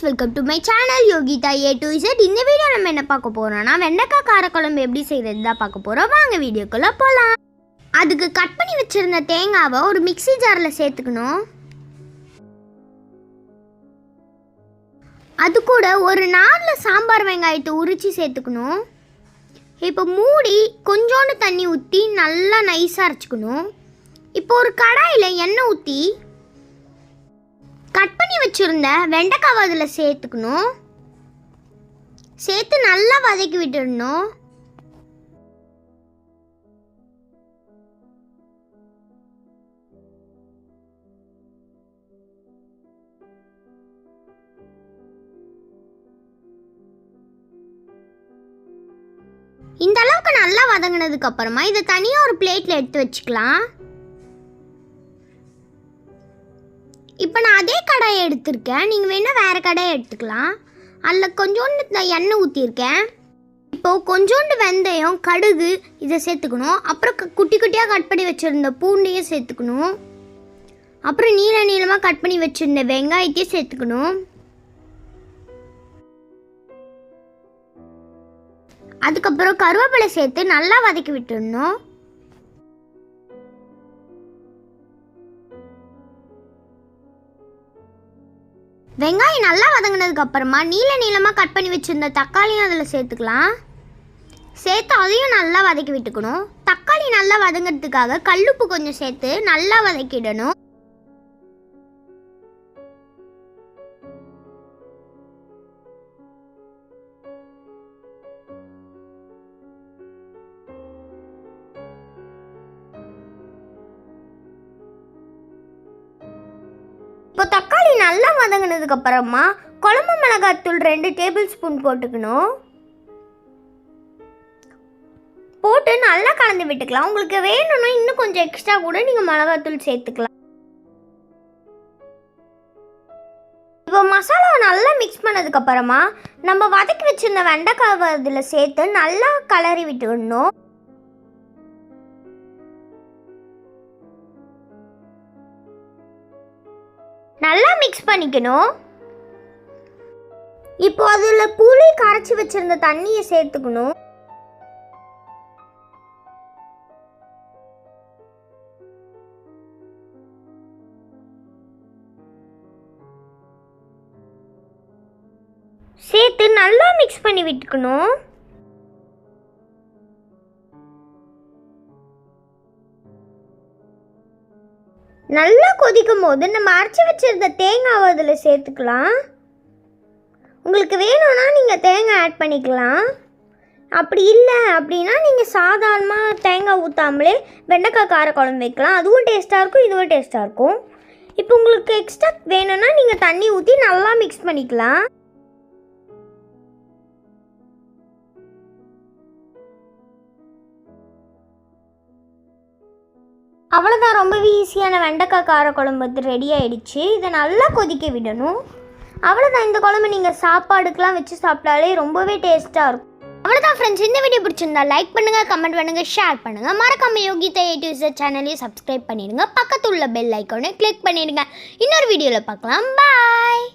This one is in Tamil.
Friends welcome to my channel Yogita A to Z இந்த வீடியோ நம்ம என்ன பார்க்க போகிறோம்னா வெண்டைக்காய் காரக்குழம்பு எப்படி செய்கிறது தான் பார்க்க போகிறோம் வாங்க வீடியோக்குள்ளே போகலாம் அதுக்கு கட் பண்ணி வச்சுருந்த தேங்காவை ஒரு மிக்ஸி ஜாரில் சேர்த்துக்கணும். அது கூட ஒரு நாலு சாம்பார் வெங்காயத்தை உரித்து சேர்த்துக்கணும். இப்போ மூடி கொஞ்சோண்டு தண்ணி ஊற்றி நல்லா நைஸாக அரைச்சிக்கணும். இப்போ ஒரு கடாயில் எண்ணெய் ஊற்றி கட் பண்ணி வச்சுருந்த வெண்டைக்காவை அதில் சேர்த்துக்கணும். சேர்த்து நல்லா வதக்கி விட்டுடணும். இந்த அளவுக்கு நல்லா வதங்கினதுக்கு அப்புறமா இதை தனியாக ஒரு பிளேட்டில் எடுத்து வச்சுக்கலாம். இப்போ நான் அதே கடாயை எடுத்திருக்கேன். நீங்கள் வேணால் வேறு கடாயை எடுத்துக்கலாம். அதில் கொஞ்சோண்டு நான் எண்ணெய் ஊற்றிருக்கேன் இப்போது கொஞ்சோண்டு வெந்தயம் கடுகு இதை சேர்த்துக்கணும். அப்புறம் க- குட்டி குட்டியாக கட் பண்ணி வச்சுருந்த பூண்டையும் சேர்த்துக்கணும். அப்புறம் நீள நீளமாக கட் பண்ணி வச்சுருந்த வெங்காயத்தையும் சேர்த்துக்கணும். அதுக்கப்புறம் கருவேப்பிலை சேர்த்து நல்லா வதக்கி விட்டுடணும். வெங்காயம் நல்லா வதங்கினதுக்கு அப்புறமா நீல நீளமாக கட் பண்ணி வச்சுருந்த தக்காளியும் அதில் சேர்த்துக்கலாம். சேர்த்து அதையும் நல்லா வதக்கி விட்டுக்கணும். தக்காளி நல்லா வதங்கிறதுக்காக கல்லுப்பு கொஞ்சம் சேர்த்து நல்லா வதக்கிடணும். நல்லா வதங்கினதுக்கு அப்புறமா குழம்பு மிளகாத்தூள் ரெண்டு டேபிள் ஸ்பூன் போட்டுக்கணும். போட்டு நல்லா கலந்து விட்டுக்கலாம். உங்களுக்கு வேணும்னா இன்னும் கொஞ்சம் எக்ஸ்ட்ரா கூட நீங்கள் மிளகாத்தூள் சேர்த்துக்கலாம். இப்போ மசாலாவை நல்லா மிக்ஸ் பண்ணதுக்கு அப்புறமா நம்ம வதக்கி வச்சிருந்த வெண்டைக்காவை அதில் சேர்த்து நல்லா கலரி விட்டுடணும். நல்லா மிக்ஸ் பண்ணிக்கணும். இப்போ அதில் புளி கரைச்சி வச்சிருந்த தண்ணியை சேர்த்துக்கணும். சேர்த்து நல்லா மிக்ஸ் பண்ணி விட்டுக்கணும். நல்லா கொதிக்கும் போது நம்ம அரைச்சி வச்சிருந்த தேங்காவை அதில் சேர்த்துக்கலாம். உங்களுக்கு வேணும்னா நீங்கள் தேங்காய் ஆட் பண்ணிக்கலாம். அப்படி இல்லை அப்படின்னா நீங்கள் சாதாரணமாக தேங்காய் ஊற்றாமலே வெண்டைக்காய் கார குழம்பு வைக்கலாம். அதுவும் டேஸ்ட்டாக இருக்கும் இதுவும் டேஸ்ட்டாக இருக்கும். இப்போ உங்களுக்கு எக்ஸ்ட்ரா வேணும்னா நீங்கள் தண்ணி ஊற்றி நல்லா மிக்ஸ் பண்ணிக்கலாம். அவ்வளோதான் ரொம்பவே ஈஸியான வெண்டைக்காய் கார குழம்பு வந்து ரெடி ஆகிடுச்சு இதை நல்லா கொதிக்க விடணும். அவ்வளோதான் இந்த குழம்பு நீங்கள் சாப்பாடுக்கெலாம் வச்சு சாப்பிட்டாலே ரொம்பவே டேஸ்ட்டாக இருக்கும். அவ்வளோதான் ஃப்ரெண்ட்ஸ் இந்த வீடியோ பிடிச்சிருந்தா லைக் பண்ணுங்கள் கமெண்ட் பண்ணுங்கள் ஷேர் பண்ணுங்கள் மறக்காம யோகிதா ஏ டு சேனலையும் சப்ஸ்கிரைப் பண்ணிடுங்க. பக்கத்து உள்ள பெல் ஐக்கானை கிளிக் பண்ணிடுங்க. இன்னொரு வீடியோவில் பார்க்கலாம். பாய்